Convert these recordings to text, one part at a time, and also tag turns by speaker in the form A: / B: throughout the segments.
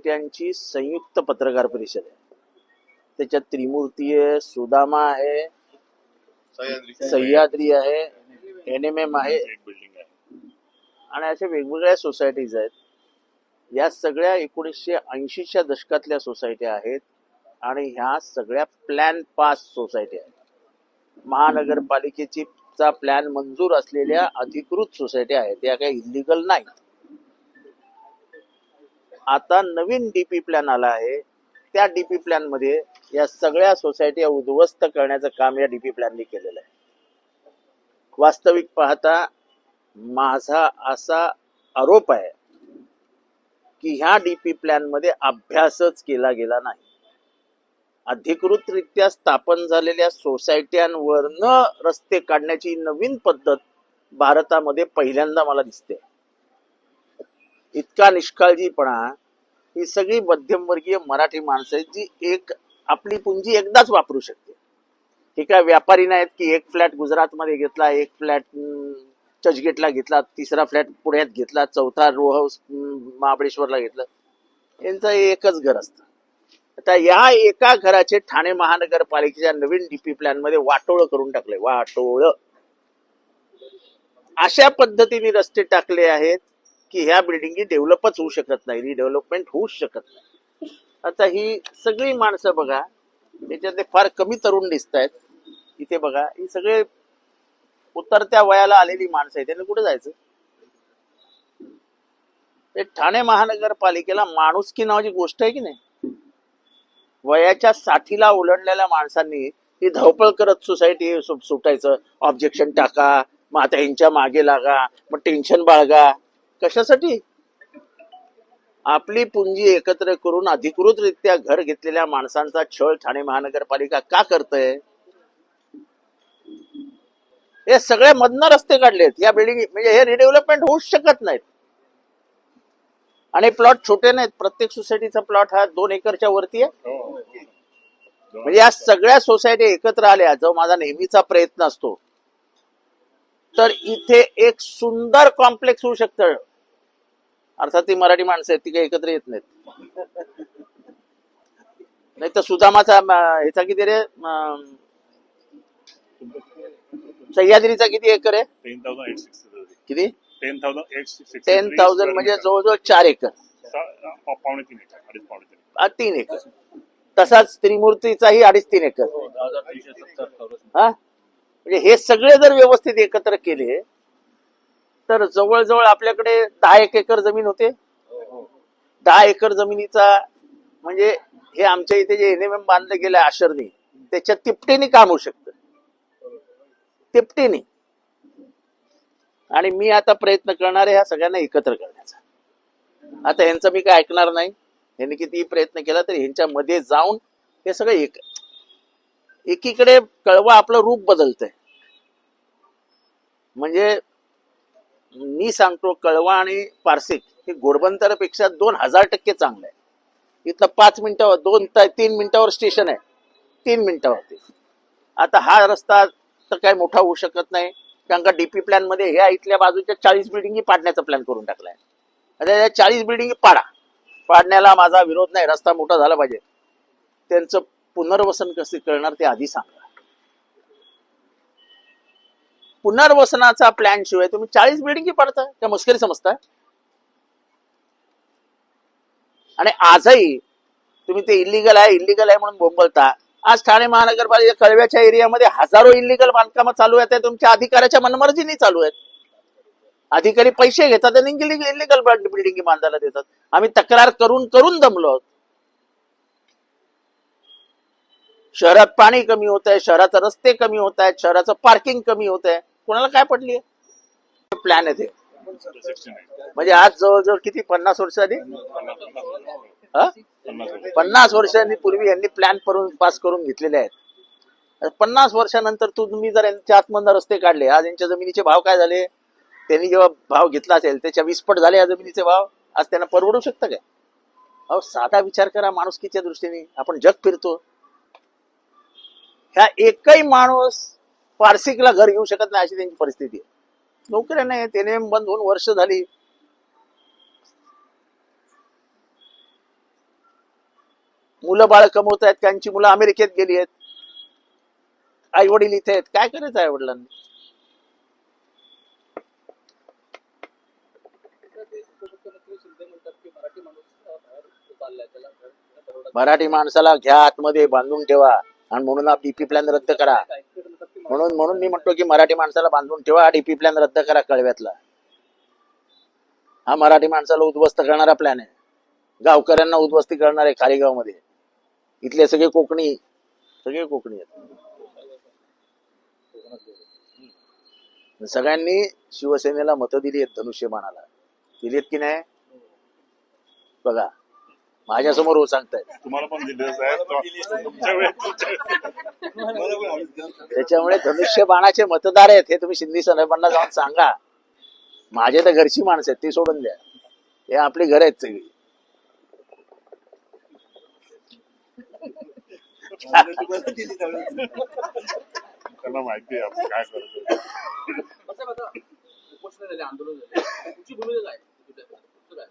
A: सोसायट्यांची संयुक्त पत्रकार परिषद आहे. त्याच्यात त्रिमूर्ती आहे सुदामा आहे सह्याद्री. आहे एन एम एम आहे. आणि अशा वेगवेगळ्या सोसायटीज आहेत. या सगळ्या एकोणीसशे ऐंशीच्या दशकातल्या सोसायट्या आहेत आणि ह्या सगळ्या प्लॅन पास सोसायटी आहेत. महानगरपालिकेची चा प्लॅन मंजूर असलेल्या अधिकृत सोसायटी आहेत. या काही इलिगल नाही आता नवीन डीपी प्लॅन आला आहे. त्या डीपी प्लॅनमध्ये या सगळ्या सोसायट्या उद्ध्वस्त करण्याचं काम या डीपी प्लॅनने केलेलं आहे. वास्तविक पाहता माझा असा आरोप आहे की ह्या डीपी प्लॅनमध्ये अभ्यासच केला गेला नाही. अधिकृतरित्या स्थापन झालेल्या सोसायट्यांवरनं रस्ते काढण्याची नवीन पद्धत भारतामध्ये पहिल्यांदा मला दिसते. इतका निष्काळजीपणा ही सगळी मध्यमवर्गीय मराठी माणसं आहेत जी एक आपली पुंजी एकदाच वापरू शकते. हे काय व्यापारी नाहीत की एक फ्लॅट गुजरातमध्ये घेतला एक फ्लॅट चर्चगेटला घेतला तिसरा फ्लॅट पुण्यात घेतला चौथा रो हाऊस महाबळेश्वरला घेतला. यांचं एकच घर असतं. आता या एका घराचे ठाणे महानगरपालिकेच्या नवीन डीपी प्लॅनमध्ये वाटोळ करून टाकले वाटोळ. अशा पद्धतीने रस्ते टाकले आहेत. की ह्या बिल्डिंगी डेव्हलपच होऊ शकत नाही रिडेव्हलपमेंट होऊच शकत नाही. आता ही सगळी माणसं बघा त्याच्यातले फार कमी तरुण दिसत आहेत इथे बघा ही सगळे उतरत्या वयाला आलेली माणसं आहेत. त्यांनी कुठे जायचं? ते ठाणे महानगरपालिकेला माणुसकी नावाची गोष्ट आहे की नाही? वयाच्या साठीला ओलंडलेल्या माणसांनी ही धावपळ करत सोसायटी सुटायचं. ऑब्जेक्शन टाका मग आता यांच्या मागे लागा मग टेन्शन बाळगा. कशासाठी? आपली पुंजी एकत्र करून अधिकृतरित्या घर घेतलेल्या माणसांचा छळ ठाणे महानगरपालिका का करतय? हे सगळे मधनं रस्ते काढलेत. या बिल्डिंग म्हणजे हे रिडेव्हलपमेंट होऊच शकत नाहीत. आणि प्लॉट छोटे नाहीत. प्रत्येक सोसायटीचा प्लॉट हा दोन एकरच्या वरती आहे.
B: हो.
A: म्हणजे या सगळ्या सोसायटी एकत्र आल्या जो माझा नेहमीचा प्रयत्न असतो. तर इथे एक सुंदर कॉम्प्लेक्स होऊ शकतं. अर्थात ती मराठी माणसं आहेत ती काही एकत्र येत नाहीत. नाही तर सुदामाचा ह्याचा किती रे सह्याद्रीचा किती एकर आहे?
B: टेन थाउजंड एट सिक्स्टी
A: किती?
B: Ten thousand eight
A: ten thousand म्हणजे जवळजवळ चार एकर.
B: पावणे तीन एकर अडीच पावणे तीन
A: हा, तीन एकर. तसाच त्रिमूर्तीचाही अडीच तीन एकर. हा? म्हणजे हे सगळे जर व्यवस्थित एकत्र केले तर जवळजवळ आपल्याकडे दहा एक एकर जमीन होते. दहा एकर जमिनीचा म्हणजे हे आमच्या इथे जे एन एम एम बांधलं गेलं आशरने त्याच्या तिपटीने काम होऊ शकतं. तिपटीने. आणि मी आता प्रयत्न करणार आहे ह्या सगळ्यांना एकत्र करण्याचा. आता ह्यांचं मी काय ऐकणार नाही. यांनी कितीही प्रयत्न केला तरी ह्यांच्या मध्ये जाऊन हे सगळं एक एकीकडे कळवा आपलं रूप बदलतंय. म्हणजे मी सांगतो कळवा आणि पारसिक हे घोडबंदरपेक्षा दोन हजार टक्के चांगलं आहे. इथलं पाच मिनिटावर दोन तीन मिनिटावर स्टेशन आहे. तीन मिनिटावरती. आता हा रस्ता तर काय मोठा होऊ शकत नाही. कारण का डीपी प्लॅनमध्ये ह्या इथल्या बाजूच्या चाळीस बिल्डिंगी पाडण्याचा प्लॅन करून टाकलाय. आता या चाळीस बिल्डिंगी पाडा. पाडण्याला माझा विरोध नाही. रस्ता मोठा झाला पाहिजे. त्यांचं पुनर्वसन कसे करणार ते आधी सांगा. पुनर्वसनाचा प्लॅन शिवाय. तुम्ही चाळीस बिल्डिंगी पाडता त्या मस्करी समजता आणि आजही तुम्ही ते इलिगल आहे इलिगल आहे म्हणून बोंबलता. आज ठाणे महानगरपालिका कळव्याच्या एरियामध्ये हजारो इलिगल बांधकामं चालू आहेत तुमच्या अधिकाऱ्याच्या मनमर्जीने चालू आहेत. अधिकारी पैसे घेतात आणि इलिगल बिल्डिंग बांधायला देतात. आम्ही तक्रार करून करून दमलो आहोत. शहरात पाणी कमी होत आहे शहराचे रस्ते कमी होत आहेत शहराचं पार्किंग कमी होत आहे. कोणाला काय पडली प्लॅन आहे ते. म्हणजे आज जवळजवळ किती? पन्नास वर्षांनी
B: पन्नास
A: वर्षांनी पूर्वी यांनी प्लॅन करून पास करून घेतलेले आहेत. पन्नास वर्षानंतर तू तुम्ही जर यांच्या आतमधनं रस्ते काढले आज यांच्या जमिनीचे भाव काय झाले? त्यांनी जेव्हा भाव घेतला असेल त्याच्या विस्फट झाले या जमिनीचे भाव आज त्यांना परवडू शकतं काय? अहो साधा विचार करा माणुसकीच्या दृष्टीने. आपण जग फिरतो. ह्या एकही माणूस पारसिकला घर घेऊ शकत नाही अशी त्यांची परिस्थिती आहे. नोकऱ्या नाही त्याने बंद होऊन वर्ष झाली. मुलं बाळ कमवत आहेत त्यांची मुलं अमेरिकेत गेली आहेत. आई वडील इथे आहेत. काय करायचं आई वडिलांनी
C: मराठी
A: माणसाला घ्या आतमध्ये बांधून ठेवा आणि म्हणून आप डीपी प्लॅन रद्द करा. म्हणून म्हणून मी म्हणतो की मराठी माणसाला बांधून ठेवा. डीपी प्लॅन रद्द करा कळव्यातला. हा मराठी माणसाला उद्ध्वस्त करणारा प्लॅन आहे. गावकऱ्यांना उद्ध्वस्ती करणार आहे खारीगावमध्ये इथले सगळे कोकणी सगळे कोकणी आहेत. सगळ्यांनी शिवसेनेला मतं दिली आहेत धनुष्यबाणाला. दिलीत की नाही? बघा. माझ्यासमोर हो सांगतायत.
B: तुम्हाला पण दिले साहेब. तुमच्या वेळेस.
A: त्याच्यामुळे धनुष्य बाणाचे मतदार आहेत हे तुम्ही शिंदे साहेबांना जाऊन सांगा. माझे तर घरची माणसं आहेत ती सोडून द्या. हे आपली घर आहेत सगळी.
B: त्यांना माहिती आहे आपण काय करतो
C: आंदोलन झाले तुमची भूमिका काय तिथे? तुमचं काय?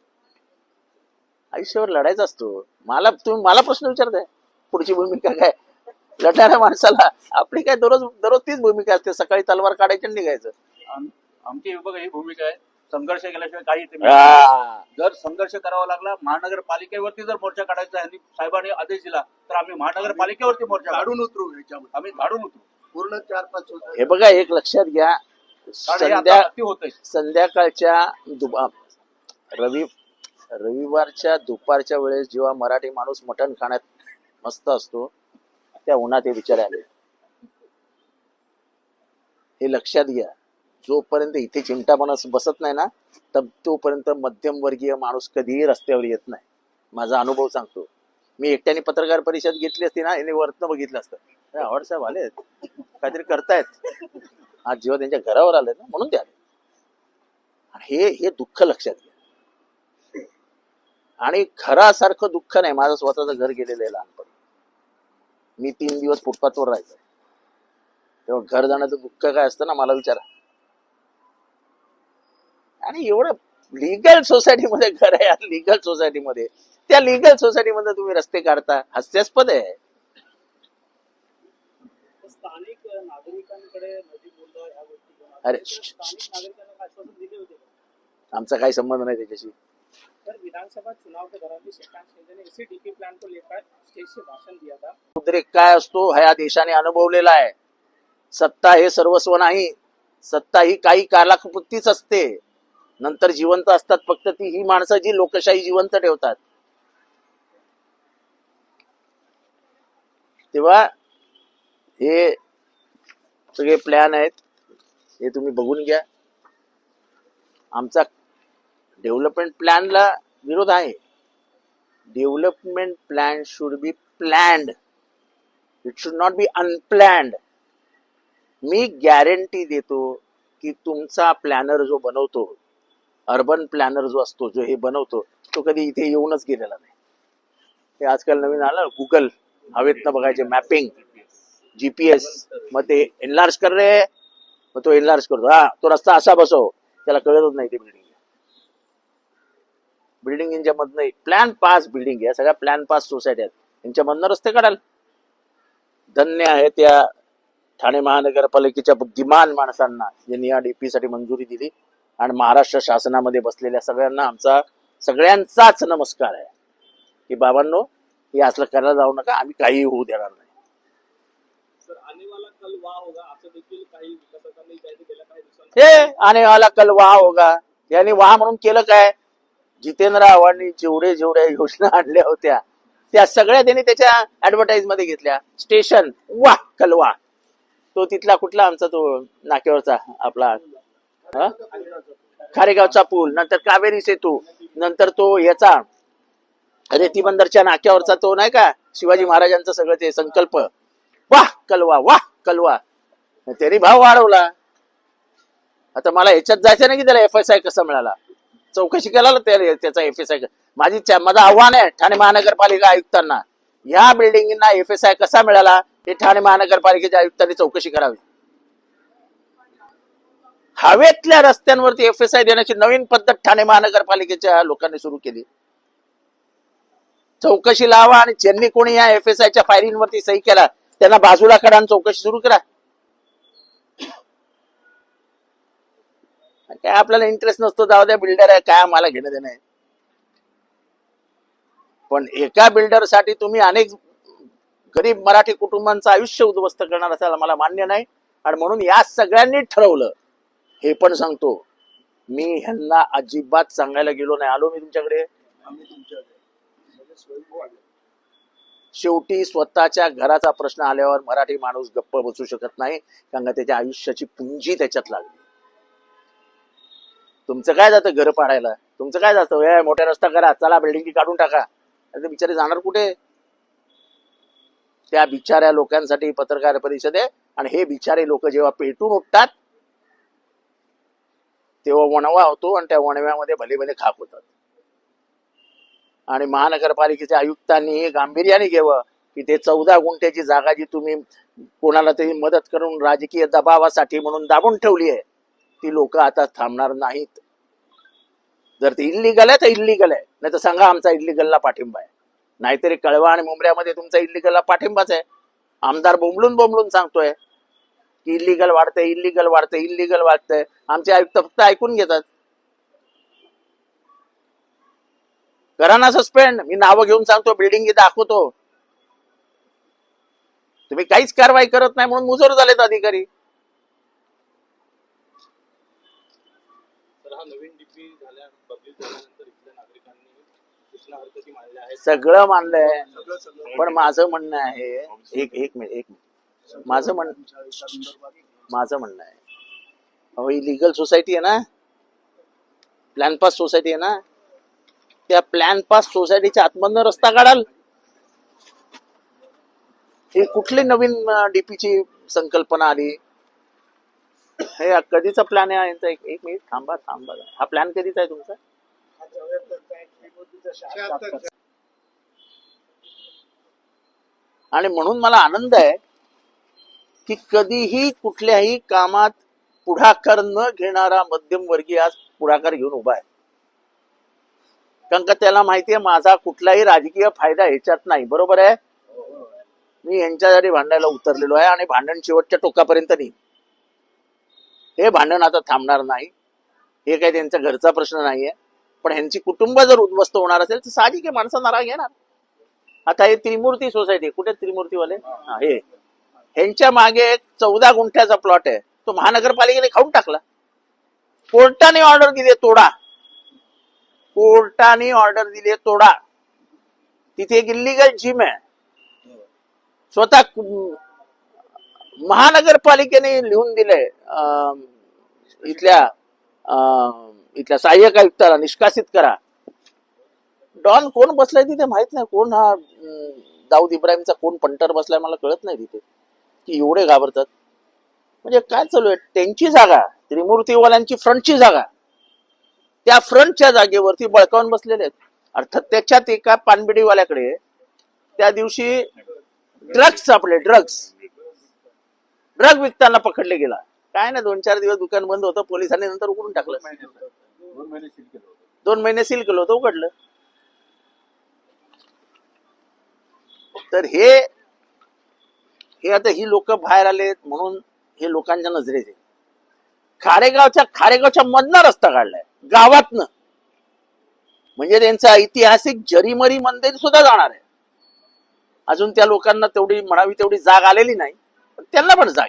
A: आयुष्यावर लढायचा असतो. मला तुम्ही मला प्रश्न विचारताय पुढची भूमिका काय? लढणाऱ्या माणसाला आपली काय दररोज दररोज तीच भूमिका असते सकाळी तलवार काढायची आणि निघायचं.
C: आम- आमची बघा ही भूमिका आहे. संघर्ष केल्याशिवाय काही जर संघर्ष करावा लागला महानगरपालिकेवरती जर मोर्चा काढायचा आणि साहेबांनी आदेश दिला तर आम्ही महानगरपालिकेवरती मोर्चा काढू.
D: काढून उतरू ह्याच्यामध्ये
C: आम्ही काढून उतरू.
D: पूर्ण चार पाच
A: हे बघा एक लक्षात घ्या. संध्या संध्याकाळच्या रवि रविवारच्या दुपारच्या वेळेस जेव्हा मराठी माणूस मटण खाण्यात मस्त असतो त्या उन्हात हे विचार आले. हे लक्षात घ्या जोपर्यंत इथे चिमटा बसत नाही ना तर तोपर्यंत मध्यमवर्गीय माणूस कधीही रस्त्यावर येत नाही. माझा अनुभव सांगतो. मी एकट्याने पत्रकार परिषद घेतली असती ना याने वरतनं बघितलं असतं. "अरे, आवड साहेब आले काहीतरी करतायत. आज जेव्हा त्यांच्या घरावर आले ना म्हणून ते आले. हे हे दुःख लक्षात घ्या. आणि घरासारखं दुःख नाही. माझं स्वतःचं घर गेलेलं आहे लहानपणी. मी तीन दिवस फुटपाथवर राहायचो. तेव्हा घर जाण्याचं दुःख काय असतं ना मला विचारा. आणि एवढं लिगल सोसायटीमध्ये घर आहे लिगल सोसायटीमध्ये त्या लिगल सोसायटीमध्ये तुम्ही रस्ते काढता हास्यास्पद आहे.
E: स्थानिक नागरिकांकडे
A: अरे? आमचा काही संबंध नाही त्याच्याशी.
E: सर विधानसभा चुनाव के दौरान भी श्रीकांत शिंदे ने इसी डीपी प्लान को लेकर स्टेज से भाषण दिया था।
A: उद्रेक काय असतो हा या देशाने अनुभवलेला आहे. सत्ता हे सर्वस्व नाही. सत्ता ही काही कालाकृतीच असते. नंतर जिवंत असतात फक्त ती ही माणसं जी लोकशाही जिवंत ठेवतात. तेव्हा हे सगळे प्लॅन आहेत. हे तुम्ही बघून घ्या. आमचा डेव्हलपमेंट प्लॅनला विरोध आहे. Development plan should be planned. It should not be unplanned. Me guarantee देतो की तुमचा प्लॅनर जो बनवतो अर्बन प्लॅनर जो असतो जो हे बनवतो तो कधी इथे येऊनच गेलेला नाही. हे आजकाल नवीन आलं गुगल हवेतनं बघायचे मॅपिंग जीपीएस मग ते एनलार्ज कर रे. मग तो एनलार्ज करतो. हा तो रस्ता असा बसव. त्याला कळतच नाही ते बिल्डिंग. बिल्डिंग यांच्या मधनं प्लॅन पास बिल्डिंग या सगळ्या प्लॅन पास सोसायटी आहेत. यांच्यामधनं रस्ते काढाल. धन्य आहे त्या ठाणे महानगरपालिकेच्या बुद्धिमान माणसांना. ज्यांनी या डीपी साठी मंजुरी दिली. आणि महाराष्ट्र शासनामध्ये बसलेल्या सगळ्यांना आमचा सगळ्यांचाच नमस्कार आहे. की बाबांनो हे असलं करायला जाऊ नका. आम्ही काही होऊ देणार नाही. हे आने वाला कल. वाह होगा. यांनी वाह म्हणून केलं काय? जितेंद्र आव्हाडांनी जेवढे जेवढ्या योजना आणल्या होत्या त्या सगळ्या त्यांनी त्याच्या ऍडव्हर्टाईजमध्ये घेतल्या. स्टेशन वा कलवा. तो तिथला कुठला आमचा तो नाक्यावरचा आपला खारेगावचा पूल नंतर कावेरी सेतू नंतर तो याचा रेती बंदरच्या नाक्यावरचा तो नाही का शिवाजी महाराजांचं सगळं ते संकल्प. वा कलवा वा कलवा. त्यांनी भाव वाढवला. आता मला ह्याच्यात जायचं नाही की त्याला एफ एस आय कसा मिळाला? चौकशी केला त्याचा एफ एस आय माझी माझं आव्हान आहे ठाणे महानगरपालिका आयुक्तांना. या बिल्डिंगना एफ एस आय कसा मिळाला हे ठाणे महानगरपालिकेच्या आयुक्तांनी चौकशी करावी. हवेतल्या रस्त्यांवरती एफ एस आय देण्याची नवीन पद्धत ठाणे महानगरपालिकेच्या लोकांनी सुरू केली. चौकशी लावा आणि ज्यांनी कोणी या एफ एस आयच्या फायरींवरती सही केला त्यांना बाजूला काढा आणि चौकशी सुरू करा. काय आपल्याला इंटरेस्ट नसतो जाऊ द्या बिल्डर आहे काय आम्हाला घेणं देणं आहे. पण एका बिल्डरसाठी तुम्ही अनेक गरीब मराठी कुटुंबांचं आयुष्य उद्ध्वस्त करणार असायला मला मान्य नाही. आणि म्हणून या सगळ्यांनी ठरवलं हे पण सांगतो मी ह्यांना अजिबात सांगायला गेलो नाही. आलो मी तुमच्याकडे?
D: म्हणजे.
A: शेवटी स्वतःच्या घराचा प्रश्न आल्यावर मराठी माणूस गप्प बसू शकत नाही कारण त्याच्या आयुष्याची पुंजी त्याच्यात लागली. तुमचं काय जातं घर पाडायला? तुमचं काय जातं? ए, मोठा रस्ता करा चला बिल्डिंग काढून टाका. ते बिचारे जाणार कुठे? त्या बिचाऱ्या लोकांसाठी पत्रकार परिषद आहे आणि हे बिचारे लोक जेव्हा पेटून उठतात तेव्हा वणवा होतो आणि त्या वणव्यामध्ये भले भले खाक होतात. आणि महानगरपालिकेच्या आयुक्तांनी हे गांभीर्याने घ्यावं की ते चौदा गुंठ्याची जागा जी तुम्ही कोणाला तरी मदत करून राजकीय दबावासाठी म्हणून दाबून ठेवली आहे ती लोक आता थांबणार नाहीत. जर ते इल्लीगल आहे तर इल्लीगल आहे. नाही तर सांगा आमचा इल्लिगलला पाठिंबा आहे. नाहीतरी कळवा आणि मुंबऱ्यामध्ये तुमचा इल्लीगलला पाठिंबाच आहे. आमदार बोंबलून बोंबलून सांगतोय की इल्लीगल वाढतंय इल्लीगल वाढतंय इल्लीगल वाढतंय. आमचे आयुक्त फक्त ऐकून घेतात. करा ना सस्पेंड मी नावं घेऊन सांगतो बिल्डिंग दाखवतो. तुम्ही काहीच कारवाई करत नाही म्हणून मुजोर झालेत अधिकारी.
C: तर हा नवीन डीपी झाल्या पब्लिक झाल्यानंतर इथल्या नागरिकांनी सूचना हरकती मांडल्या आहेत.
A: सगळं मानलंय
D: सगळं सगळं.
A: पण माझं म्हणणं आहे एक एक मिनिट एक मिनिट. माझं म्हण
D: तुमच्या एका संदर्भात
A: माझं म्हणणं आहे. अहो ही लिगल सोसायटी आहे ना? प्लॅन पास सोसायटी आहे ना? त्या प्लॅन पास सोसायटीच्या आतमधनं रस्ता काढाल. ही कुठली नवीन डीपीची संकल्पना आली? हे कधीचा प्लॅन आहे? यांचा एक एक मिनिट थांबा थांबा. हा प्लॅन कधीचा आहे तुमचा? आणि म्हणून मला आनंद आहे की कधीही कुठल्याही कामात पुढाकार न घेणारा मध्यमवर्गीय आज पुढाकार घेऊन उभा आहे. कारण का त्याला माहितीये माझा कुठलाही राजकीय फायदा ह्याच्यात नाही. बरोबर आहे? मी यांच्यासाठी भांडायला उतरलेलो आहे आणि भांडण शेवटच्या टोकापर्यंत नाही. हे भांडण आता थांबणार नाही. हे काही त्यांचा घरचा प्रश्न नाहीये. पण ह्यांची कुटुंब जर उद्ध्वस्त होणार असेल तर साहजिक आहे माणसं नाराज येणार. आता हे त्रिमूर्ती सोसायटी कुठे त्रिमूर्तीवाले? हे ह्यांच्या मागे एक चौदा गुंठ्याचा प्लॉट आहे. तो महानगरपालिकेने खाऊन टाकला. कोर्टाने ऑर्डर दिली तोडा. कोर्टाने ऑर्डर दिली तोडा. तिथे एक इलिगल जिम आहे. स्वतः महानगरपालिकेने लिहून दिलंय. अं, इथल्या अं, इथल्या सहाय्यक आयुक्ताला निष्कासित करा. डॉन कोण बसलाय तिथे माहीत नाही. कोण हा दाऊद इब्राहिमचा कोण पंटर बसलाय मला कळत नाही तिथे. की एवढे घाबरतात. म्हणजे काय चालू आहे? त्यांची जागा त्रिमूर्तीवाल्यांची फ्रंटची जागा. त्या फ्रंटच्या जागेवरती बळकावून बसलेले आहेत. अर्थात त्याच्यात एका पानबिडीवाल्याकडे त्या दिवशी ड्रग्स सापडले ड्रग्स. ड्रग विकताना पकडले गेला. काय ना दोन चार दिवस दुकान बंद होतं पोलिसांनी नंतर उघडून टाकलं.
C: दोन महिने सील केलं होतं
A: उघडलं. तर हे हे आता ही लोक बाहेर आलेत म्हणून हे लोकांच्या नजरेत आहे. खारेगावच्या खारेगावच्या मधनं रस्ता काढलाय गावातनं. म्हणजे त्यांचं ऐतिहासिक जरीमरी मंदिर सुद्धा जाणार आहे. अजून त्या लोकांना तेवढी म्हणावी तेवढी जाग आलेली नाही. पण त्यांना पण जाग.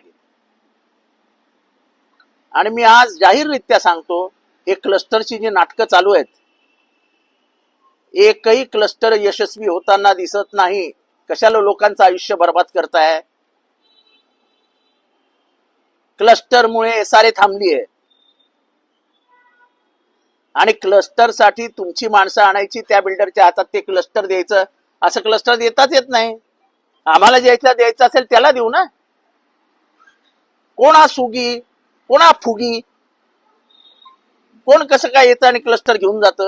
A: आणि मी आज जाहीररित्या सांगतो हे क्लस्टरची जी नाटकं चालू आहेत एकही क्लस्टर यशस्वी होताना दिसत नाही. कशाला लोकांचं आयुष्य बर्बाद करताय? क्लस्टरमुळे सारे थांबली आहे. आणि क्लस्टरसाठी तुमची माणसं आणायची त्या बिल्डरच्या हातात ते क्लस्टर द्यायचं असं क्लस्टर देताच येत नाही. आम्हाला ज्याचा द्यायचं असेल त्याला देऊ ना. कोणा सुगी कोणा फुगी? कोण कसं काय येतं आणि क्लस्टर घेऊन जात?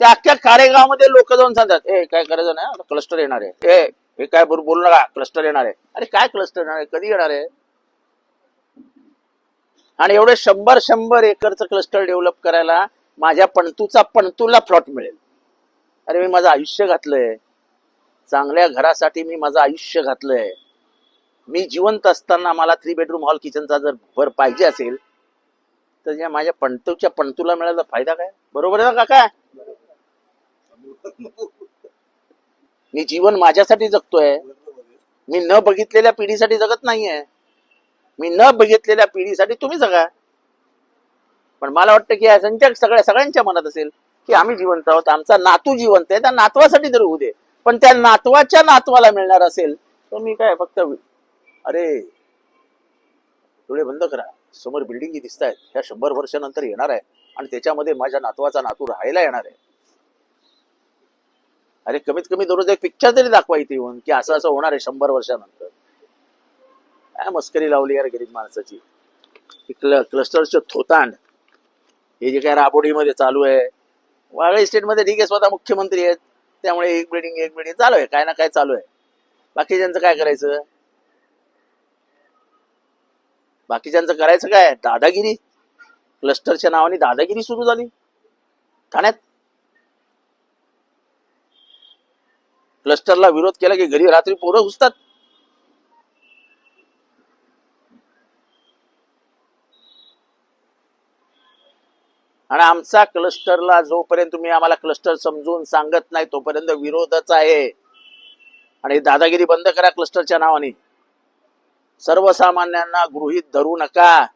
A: त्या अख्ख्या कारेगावमध्ये लोक जाऊन सांगतात ए काय करायचं ना क्लस्टर येणार आहे. ए हे काय बोल ना क्लस्टर येणार आहे. अरे काय क्लस्टर येणार आहे? कधी येणार आहे? आणि एवढे शंभर शंभर एकरचं क्लस्टर डेव्हलप करायला माझ्या पणतूचा पणतूला फ्लॉट मिळेल. अरे मी माझं आयुष्य घातलंय. चांगल्या घरासाठी मी माझं आयुष्य घातलंय. मी जिवंत असताना मला थ्री बेडरूम हॉल किचनचा जर भर पाहिजे असेल तर या माझ्या पणतूच्या पणतूला मिळायला फायदा काय? बरोबर आहे ना काका? मी जीवन माझ्यासाठी जगतोय. मी न बघितलेल्या पिढीसाठी जगत नाहीये. मी न बघितलेल्या पिढीसाठी तुम्ही जगा. पण मला वाटतं की यांच्या सगळ्या सगळ्यांच्या मनात असेल की आम्ही जिवंत आहोत आमचा नातू जिवंत आहे त्या नातवासाठी तरी होऊ दे. पण त्या नातवाच्या नातवाला मिळणार असेल तर मी काय फक्त अरे डोळे बंद करा. समोर बिल्डिंगी दिसत आहेत ह्या शंभर वर्षानंतर येणार आहे आणि त्याच्यामध्ये माझ्या नातवाचा नातू राहायला येणार आहे. अरे कमीत कमी दररोज एक पिक्चर तरी दाखवा इथे येऊन की असं असं होणार आहे शंभर वर्षानंतर. काय मस्करी लावली यार गरीब माणसाची. क्ल क्लस्टरचं थोतांड हे जे काय राबोडीमध्ये चालू आहे. वागळे स्टेटमध्ये ठीक आहे स्वतः मुख्यमंत्री आहेत. त्यामुळे एक बिल्डिंग एक बिल्डिंग चालू आहे. काय ना काय चालू आहे. बाकीच्यांचं काय करायचं? बाकीच्यांचं करायचं काय? दादागिरी. क्लस्टरच्या नावाने दादागिरी सुरू झाली. ठाण्यात. क्लस्टरला विरोध केला की घरी रात्री पोरं घुसतात. आणि आमचा क्लस्टरला जोपर्यंत तुम्ही आम्हाला क्लस्टर समजून सांगत नाही तोपर्यंत विरोधच आहे. आणि दादागिरी बंद करा क्लस्टरच्या नावाने. सर्वसामान्यांना गृहीत धरू नका.